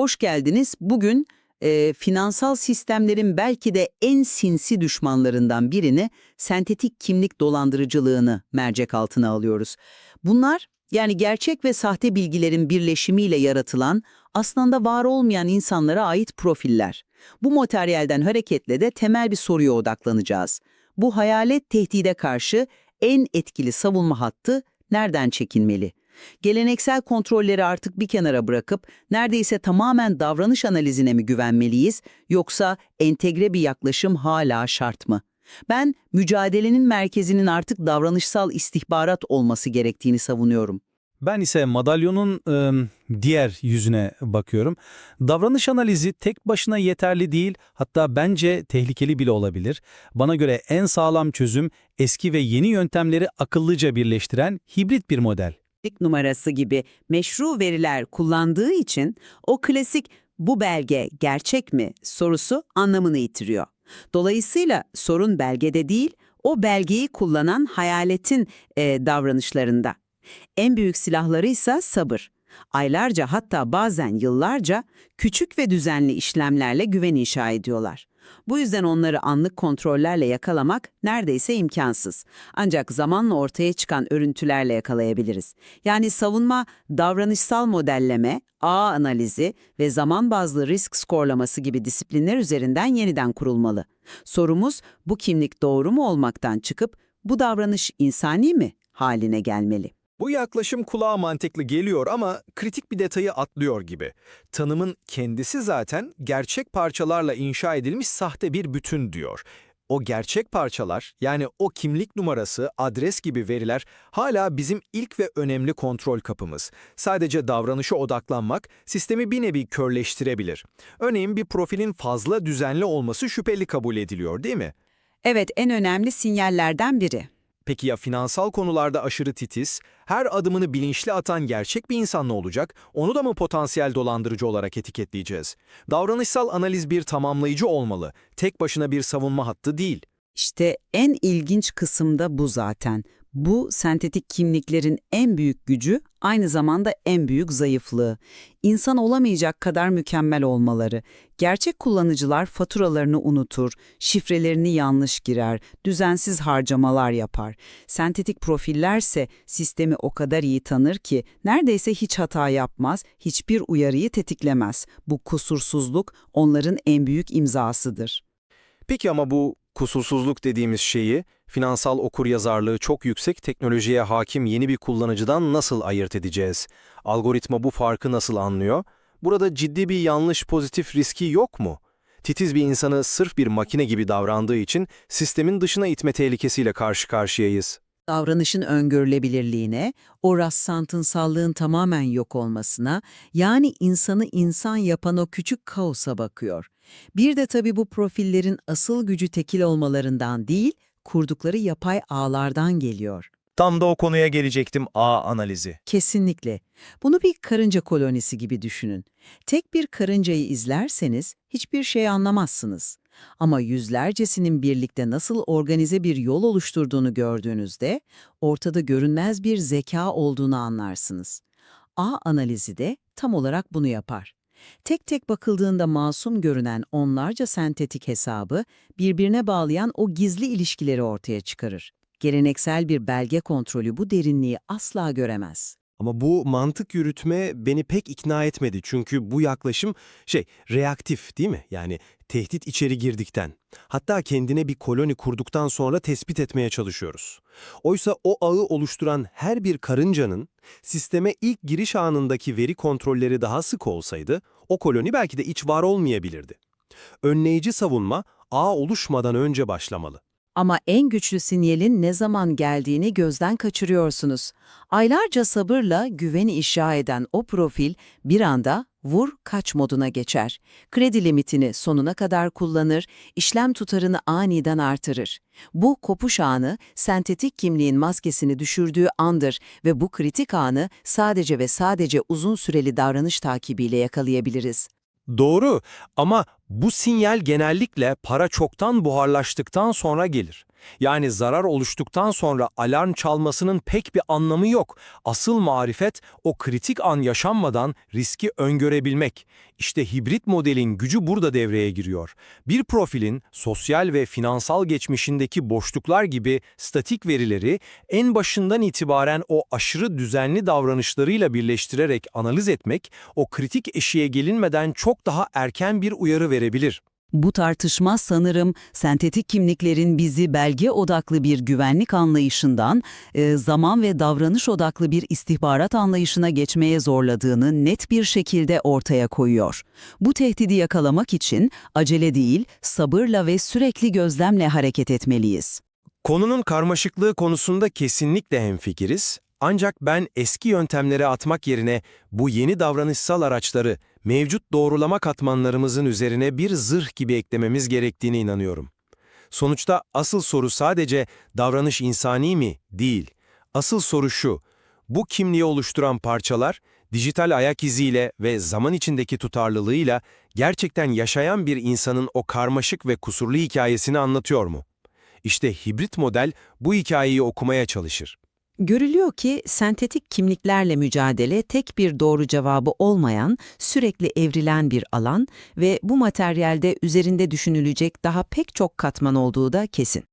Hoş geldiniz. Bugün e, finansal sistemlerin belki de en sinsi düşmanlarından birini sentetik kimlik dolandırıcılığını mercek altına alıyoruz. Bunlar yani gerçek ve sahte bilgilerin birleşimiyle yaratılan aslında var olmayan insanlara ait profiller. Bu materyalden hareketle de temel bir soruya odaklanacağız. Bu hayalet tehdide karşı en etkili savunma hattı nereden çekinmeli? Geleneksel kontrolleri artık bir kenara bırakıp neredeyse tamamen davranış analizine mi güvenmeliyiz yoksa entegre bir yaklaşım hala şart mı? Ben mücadelenin merkezinin artık davranışsal istihbarat olması gerektiğini savunuyorum. Ben ise madalyonun ım, diğer yüzüne bakıyorum. Davranış analizi tek başına yeterli değil, hatta bence tehlikeli bile olabilir. Bana göre en sağlam çözüm eski ve yeni yöntemleri akıllıca birleştiren hibrit bir model. Kimlik numarası gibi meşru veriler kullandığı için o klasik bu belge gerçek mi sorusu anlamını yitiriyor. Dolayısıyla sorun belgede değil, o belgeyi kullanan hayaletin e, davranışlarında. En büyük silahları ise sabır. Aylarca hatta bazen yıllarca küçük ve düzenli işlemlerle güven inşa ediyorlar. Bu yüzden onları anlık kontrollerle yakalamak neredeyse imkansız. Ancak zamanla ortaya çıkan örüntülerle yakalayabiliriz. Yani savunma, davranışsal modelleme, ağ analizi ve zaman bazlı risk skorlaması gibi disiplinler üzerinden yeniden kurulmalı. Sorumuz bu kimlik doğru mu olmaktan çıkıp bu davranış insani mi haline gelmeli. Bu yaklaşım kulağa mantıklı geliyor ama kritik bir detayı atlıyor gibi. Tanımın kendisi zaten gerçek parçalarla inşa edilmiş sahte bir bütün diyor. O gerçek parçalar yani o kimlik numarası, adres gibi veriler hala bizim ilk ve önemli kontrol kapımız. Sadece davranışa odaklanmak sistemi bir nevi körleştirebilir. Örneğin bir profilin fazla düzenli olması şüpheli kabul ediliyor değil mi? Evet, en önemli sinyallerden biri. Peki ya finansal konularda aşırı titiz, her adımını bilinçli atan gerçek bir insan ne olacak? Onu da mı potansiyel dolandırıcı olarak etiketleyeceğiz? Davranışsal analiz bir tamamlayıcı olmalı, tek başına bir savunma hattı değil. İşte en ilginç kısım da bu zaten. Bu sentetik kimliklerin en büyük gücü, aynı zamanda en büyük zayıflığı. İnsan olamayacak kadar mükemmel olmaları. Gerçek kullanıcılar faturalarını unutur, şifrelerini yanlış girer, düzensiz harcamalar yapar. Sentetik profillerse sistemi o kadar iyi tanır ki neredeyse hiç hata yapmaz, hiçbir uyarıyı tetiklemez. Bu kusursuzluk onların en büyük imzasıdır. Peki ama bu kusursuzluk dediğimiz şeyi, finansal okuryazarlığı çok yüksek teknolojiye hakim yeni bir kullanıcıdan nasıl ayırt edeceğiz? Algoritma bu farkı nasıl anlıyor? Burada ciddi bir yanlış pozitif riski yok mu? Titiz bir insanı sırf bir makine gibi davrandığı için sistemin dışına itme tehlikesiyle karşı karşıyayız. davranışın öngörülebilirliğine, o rastlantısallığın tamamen yok olmasına, yani insanı insan yapan o küçük kaosa bakıyor. Bir de tabii bu profillerin asıl gücü tekil olmalarından değil, kurdukları yapay ağlardan geliyor. Tam da o konuya gelecektim ağ analizi. Kesinlikle. Bunu bir karınca kolonisi gibi düşünün. Tek bir karıncayı izlerseniz hiçbir şey anlamazsınız. Ama yüzlercesinin birlikte nasıl organize bir yol oluşturduğunu gördüğünüzde ortada görünmez bir zeka olduğunu anlarsınız. Ağ analizi de tam olarak bunu yapar. Tek tek bakıldığında masum görünen onlarca sentetik hesabı birbirine bağlayan o gizli ilişkileri ortaya çıkarır. Geleneksel bir belge kontrolü bu derinliği asla göremez. Ama bu mantık yürütme beni pek ikna etmedi. Çünkü bu yaklaşım şey reaktif değil mi? Yani tehdit içeri girdikten. Hatta kendine bir koloni kurduktan sonra tespit etmeye çalışıyoruz. Oysa o ağı oluşturan her bir karıncanın sisteme ilk giriş anındaki veri kontrolleri daha sık olsaydı o koloni belki de iç var olmayabilirdi. Önleyici savunma ağ oluşmadan önce başlamalı. Ama en güçlü sinyalin ne zaman geldiğini gözden kaçırıyorsunuz. Aylarca sabırla güveni inşa eden o profil bir anda vur kaç moduna geçer. Kredi limitini sonuna kadar kullanır, işlem tutarını aniden artırır. Bu kopuş anı sentetik kimliğin maskesini düşürdüğü andır ve bu kritik anı sadece ve sadece uzun süreli davranış takibiyle yakalayabiliriz. Doğru ama bu sinyal genellikle para çoktan buharlaştıktan sonra gelir. Yani zarar oluştuktan sonra alarm çalmasının pek bir anlamı yok. Asıl marifet o kritik an yaşanmadan riski öngörebilmek. İşte hibrit modelin gücü burada devreye giriyor. Bir profilin sosyal ve finansal geçmişindeki boşluklar gibi statik verileri en başından itibaren o aşırı düzenli davranışlarıyla birleştirerek analiz etmek, o kritik eşiğe gelinmeden çok daha erken bir uyarı verebilir. Bu tartışma sanırım sentetik kimliklerin bizi belge odaklı bir güvenlik anlayışından e, zaman ve davranış odaklı bir istihbarat anlayışına geçmeye zorladığını net bir şekilde ortaya koyuyor. Bu tehdidi yakalamak için acele değil, sabırla ve sürekli gözlemle hareket etmeliyiz. Konunun karmaşıklığı konusunda kesinlikle hemfikiriz. Ancak ben eski yöntemlere atmak yerine bu yeni davranışsal araçları mevcut doğrulama katmanlarımızın üzerine bir zırh gibi eklememiz gerektiğine inanıyorum. Sonuçta asıl soru sadece davranış insani mi? Değil. Asıl soru şu, bu kimliği oluşturan parçalar dijital ayak iziyle ve zaman içindeki tutarlılığıyla gerçekten yaşayan bir insanın o karmaşık ve kusurlu hikayesini anlatıyor mu? İşte hibrit model bu hikayeyi okumaya çalışır. Görülüyor ki sentetik kimliklerle mücadele tek bir doğru cevabı olmayan, sürekli evrilen bir alan ve bu materyalde üzerinde düşünülecek daha pek çok katman olduğu da kesin.